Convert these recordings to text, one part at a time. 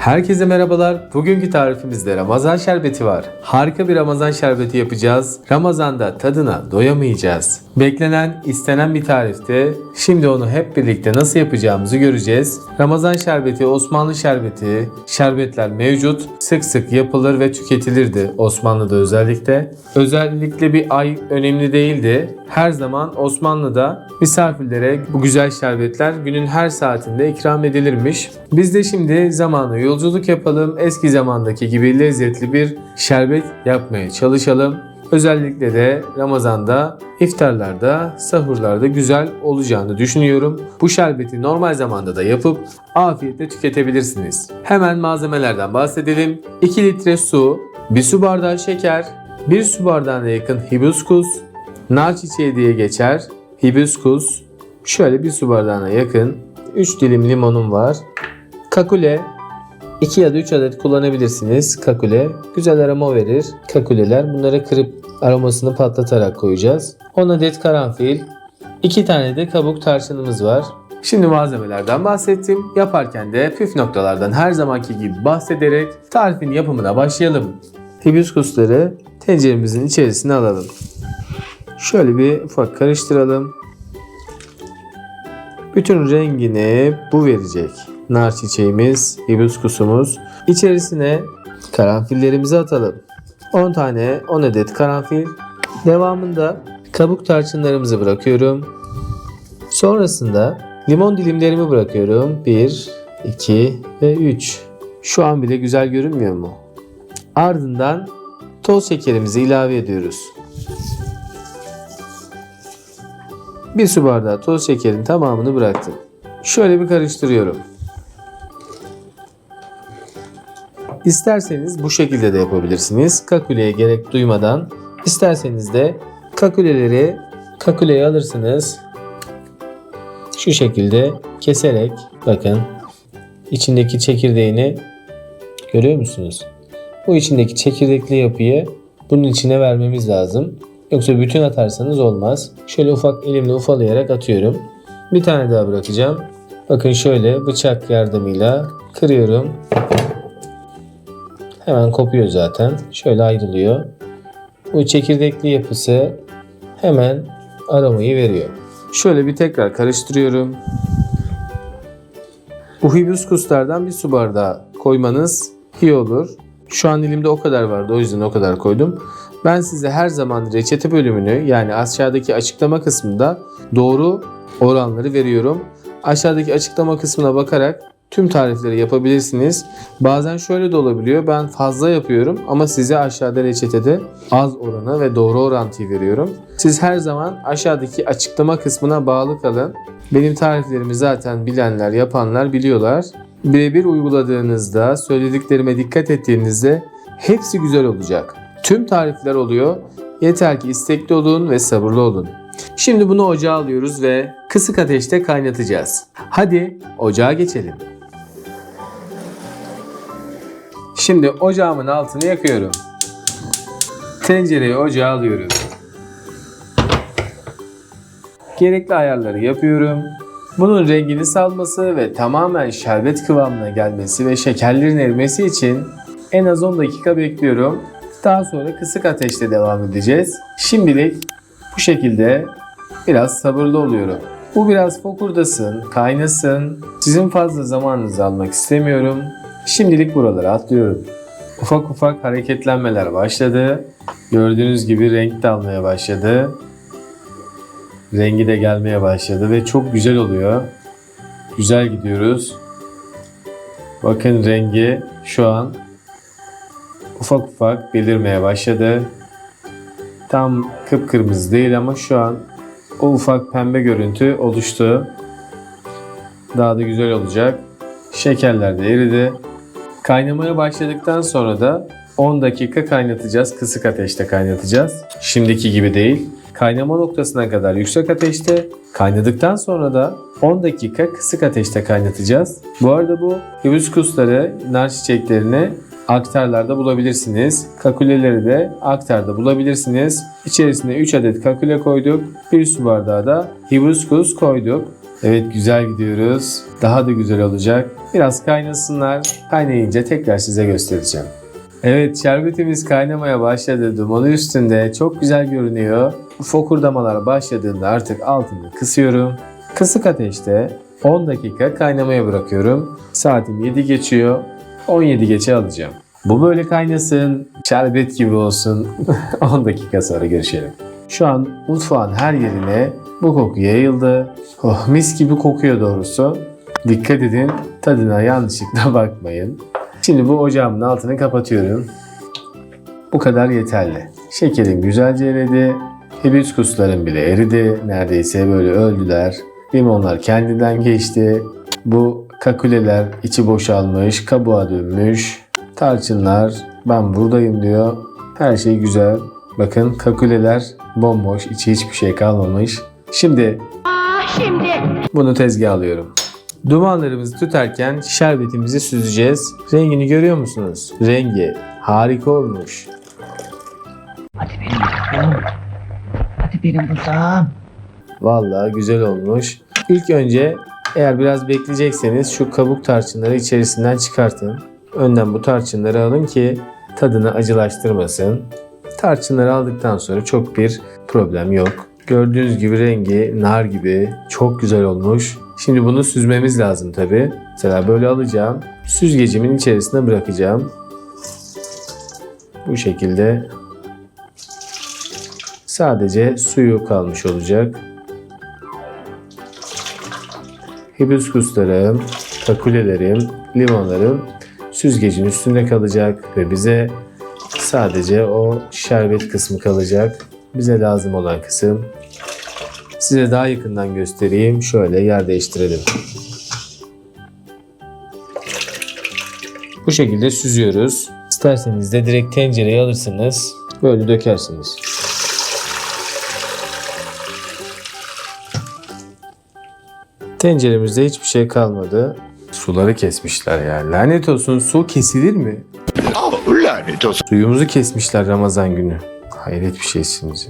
Herkese merhabalar. Bugünkü tarifimizde Ramazan şerbeti var. Harika bir Ramazan şerbeti yapacağız. Ramazanda tadına doyamayacağız. Beklenen, istenen bir tarifte. Şimdi onu hep birlikte nasıl yapacağımızı göreceğiz. Ramazan şerbeti, Osmanlı şerbeti, şerbetler mevcut. Sık sık yapılır ve tüketilirdi Osmanlı'da özellikle. Özellikle bir ay önemli değildi. Her zaman Osmanlı'da misafirlere bu güzel şerbetler günün her saatinde ikram edilirmiş. Biz de şimdi zamana yolculuk yapalım. Eski zamandaki gibi lezzetli bir şerbet yapmaya çalışalım. Özellikle de Ramazan'da, iftarlarda, sahurlarda güzel olacağını düşünüyorum. Bu şerbeti normal zamanda da yapıp afiyetle tüketebilirsiniz. Hemen malzemelerden bahsedelim. 2 litre su, 1 su bardağı şeker, 1 su bardağına yakın hibiskus, nar çiçeği diye geçer. Hibiskus, şöyle 1 su bardağına yakın, 3 dilim limonum var. Kakule, 2 ya da 3 adet kullanabilirsiniz. Kakule güzel aroma verir. Kakuleler bunları kırıp aromasını patlatarak koyacağız. 10 adet karanfil, 2 tane de kabuk tarçınımız var. Şimdi malzemelerden bahsettim. Yaparken de püf noktalardan her zamanki gibi bahsederek tarifin yapımına başlayalım. Hibiskusları tenceremizin içerisine alalım. Şöyle bir ufak karıştıralım. Bütün rengini bu verecek. Nar çiçeğimiz, hibiskusumuz. İçerisine karanfillerimizi atalım. 10 tane 10 adet karanfil. Devamında kabuk tarçınlarımızı bırakıyorum. Sonrasında limon dilimlerimi bırakıyorum. 1, 2 ve 3. Şu an bile güzel görünmüyor mu? Ardından toz şekerimizi ilave ediyoruz. Bir su bardağı toz şekerin tamamını bıraktım. Şöyle bir karıştırıyorum. İsterseniz bu şekilde de yapabilirsiniz. Kakuleye gerek duymadan. İsterseniz de kakuleleri kakuleye alırsınız. Şu şekilde keserek bakın içindeki çekirdeğini görüyor musunuz? Bu içindeki çekirdekli yapıyı bunun içine vermemiz lazım. Yoksa bütün atarsanız olmaz. Şöyle ufak elimle ufalayarak atıyorum. Bir tane daha bırakacağım. Bakın şöyle bıçak yardımıyla kırıyorum. Hemen kopuyor zaten. Şöyle ayrılıyor. Bu çekirdekli yapısı hemen aromayı veriyor. Şöyle bir tekrar karıştırıyorum. Bu hibiskuslardan bir su bardağı koymanız iyi olur. Şu an elimde o kadar vardı o yüzden o kadar koydum. Ben size her zaman reçete bölümünü yani aşağıdaki açıklama kısmında doğru oranları veriyorum. Aşağıdaki açıklama kısmına bakarak tüm tarifleri yapabilirsiniz. Bazen şöyle de olabiliyor. Ben fazla yapıyorum ama size aşağıda reçetede az oranı ve doğru orantıyı veriyorum. Siz her zaman aşağıdaki açıklama kısmına bağlı kalın. Benim tariflerimi zaten bilenler, yapanlar biliyorlar. Birebir uyguladığınızda, söylediklerime dikkat ettiğinizde hepsi güzel olacak. Tüm tarifler oluyor. Yeter ki istekli olun ve sabırlı olun. Şimdi bunu ocağa alıyoruz ve kısık ateşte kaynatacağız. Hadi ocağa geçelim. Şimdi ocağımın altını yakıyorum. Tencereyi ocağa alıyorum. Gerekli ayarları yapıyorum. Bunun rengini salması ve tamamen şerbet kıvamına gelmesi ve şekerlerin erimesi için en az 10 dakika bekliyorum. Daha sonra kısık ateşte devam edeceğiz. Şimdilik bu şekilde biraz sabırlı oluyorum. Bu biraz fokurdasın, kaynasın. Sizin fazla zamanınızı almak istemiyorum. Şimdilik buraları atlıyorum. Ufak ufak hareketlenmeler başladı. Gördüğünüz gibi renk de almaya başladı. Rengi de gelmeye başladı ve çok güzel oluyor. Güzel gidiyoruz. Bakın rengi şu an ufak ufak belirmeye başladı. Tam kıpkırmızı değil ama şu an o ufak pembe görüntü oluştu. Daha da güzel olacak. Şekerler de eridi. Kaynamaya başladıktan sonra da 10 dakika kaynatacağız. Kısık ateşte kaynatacağız. Şimdiki gibi değil. Kaynama noktasına kadar yüksek ateşte, kaynadıktan sonra da 10 dakika kısık ateşte kaynatacağız. Bu arada bu hibiskusları, nar çiçeklerini aktarlarda bulabilirsiniz. Kakuleleri de aktarda bulabilirsiniz. İçerisine 3 adet kakule koyduk. 1 su bardağı da hibiskus koyduk. Evet güzel gidiyoruz. Daha da güzel olacak. Biraz kaynasınlar. Kaynayınca tekrar size göstereceğim. Evet şerbetimiz kaynamaya başladı. Dumanı üstünde çok güzel görünüyor. Fokurdamalar başladığında artık altını kısıyorum. Kısık ateşte 10 dakika kaynamaya bırakıyorum. Saatim 7 geçiyor. 17 geçe alacağım. Bu böyle kaynasın, şerbet gibi olsun. 10 dakika sonra görüşelim. Şu an mutfağın her yerine bu koku yayıldı. Oh, mis gibi kokuyor doğrusu. Dikkat edin, tadına yanlışlıkla bakmayın. Şimdi bu ocağımın altını kapatıyorum. Bu kadar yeterli. Şekerim güzelce eridi. Hibiskuslarım bile eridi. Neredeyse böyle öldüler. Limonlar kendinden geçti. Bu kakuleler içi boşalmış, kabuğa dönmüş. Tarçınlar ben buradayım diyor. Her şey güzel. Bakın kakuleler bomboş, içi hiçbir şey kalmamış. Şimdi Şimdi bunu tezgaha alıyorum. Dumanlarımızı tutarken şerbetimizi süzeceğiz. Rengini görüyor musunuz? Rengi harika olmuş. hadi benim yavrum. Hadi benim buzağım. Vallahi güzel olmuş. İlk önce eğer biraz bekleyecekseniz şu kabuk tarçınları içerisinden çıkartın. Önden bu tarçınları alın ki tadını acılaştırmasın. Tarçınları aldıktan sonra çok bir problem yok. Gördüğünüz gibi rengi nar gibi çok güzel olmuş. Şimdi bunu süzmemiz lazım tabi. Mesela böyle alacağım. Süzgecimin içerisine bırakacağım. Bu şekilde sadece suyu kalmış olacak. hibiskuslarım, takulelerim, limonlarım süzgecin üstünde kalacak ve bize sadece o şerbet kısmı kalacak. Bize lazım olan kısım. Size daha yakından göstereyim. Şöyle yer değiştirelim. Bu şekilde süzüyoruz. İsterseniz de direkt tencereye alırsınız. Böyle dökersiniz. Tenceremizde hiçbir şey kalmadı. Suları kesmişler ya. Lanet olsun su kesilir mi? Lanet olsun. Suyumuzu kesmişler Ramazan günü. Hayret bir şeysiniz.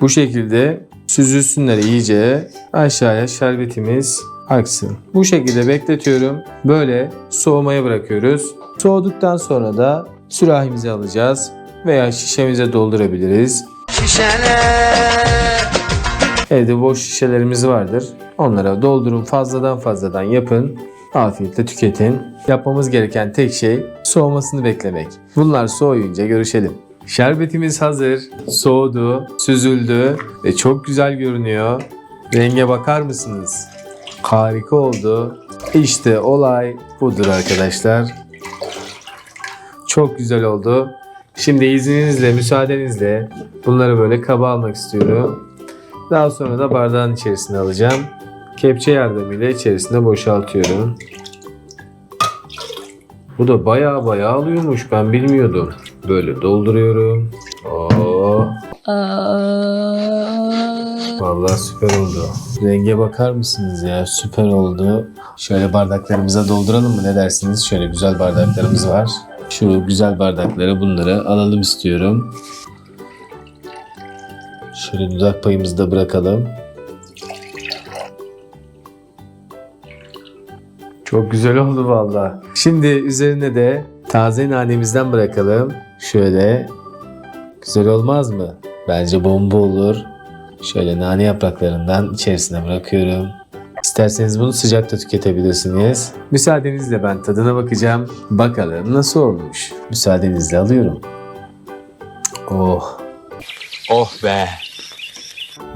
Bu şekilde süzülsünler iyice. Aşağıya şerbetimiz aksın. Bu şekilde bekletiyorum. Böyle soğumaya bırakıyoruz. Soğuduktan sonra da sürahimize alacağız. Veya şişemize doldurabiliriz. Evde boş şişelerimiz vardır. Onlara doldurun fazladan fazladan yapın. Afiyetle tüketin. Yapmamız gereken tek şey soğumasını beklemek. Bunlar soğuyunca görüşelim. Şerbetimiz hazır. Soğudu, süzüldü ve çok güzel görünüyor. Renge bakar mısınız? Harika oldu. İşte olay budur arkadaşlar. Çok güzel oldu. Şimdi izninizle, müsaadenizle bunları böyle kaba almak istiyorum. Daha sonra da bardağın içerisine alacağım. Kepçe yardımıyla içerisine boşaltıyorum. Bu da baya baya alıyormuş. Ben bilmiyordum. Böyle dolduruyorum. Oo. Vallahi süper oldu. Renge bakar mısınız ya? Süper oldu. Şöyle bardaklarımıza dolduralım mı? Ne dersiniz? Şöyle güzel bardaklarımız var. Şu güzel bardakları bunları alalım istiyorum. Şöyle dudak payımızı da bırakalım. Çok güzel oldu valla. Şimdi üzerine de taze nanemizden bırakalım. Şöyle. Güzel olmaz mı? Bence bomba olur. Şöyle nane yapraklarından içerisine bırakıyorum. İsterseniz bunu sıcakta tüketebilirsiniz. Müsaadenizle ben tadına bakacağım. Bakalım nasıl olmuş. Müsaadenizle alıyorum. Oh. Oh be.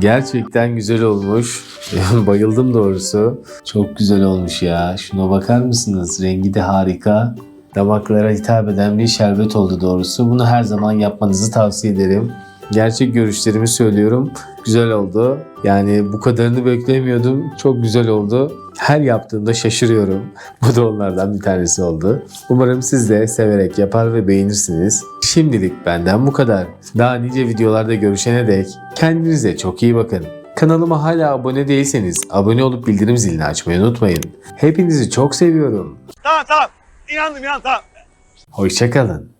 Gerçekten güzel olmuş. Bayıldım doğrusu. Çok güzel olmuş ya. Şuna bakar mısınız? Rengi de harika. Damaklara hitap eden bir şerbet oldu doğrusu. Bunu her zaman yapmanızı tavsiye ederim. Gerçek görüşlerimi söylüyorum. Güzel oldu. Yani bu kadarını beklemiyordum. Çok güzel oldu. Her yaptığımda şaşırıyorum. Bu da onlardan bir tanesi oldu. Umarım siz de severek yapar ve beğenirsiniz. Şimdilik benden bu kadar. Daha nice videolarda görüşene dek kendinize çok iyi bakın. Kanalıma hala abone değilseniz abone olup bildirim zilini açmayı unutmayın. Hepinizi çok seviyorum. Tamam tamam. İnandım inandım tamam. Hoşçakalın.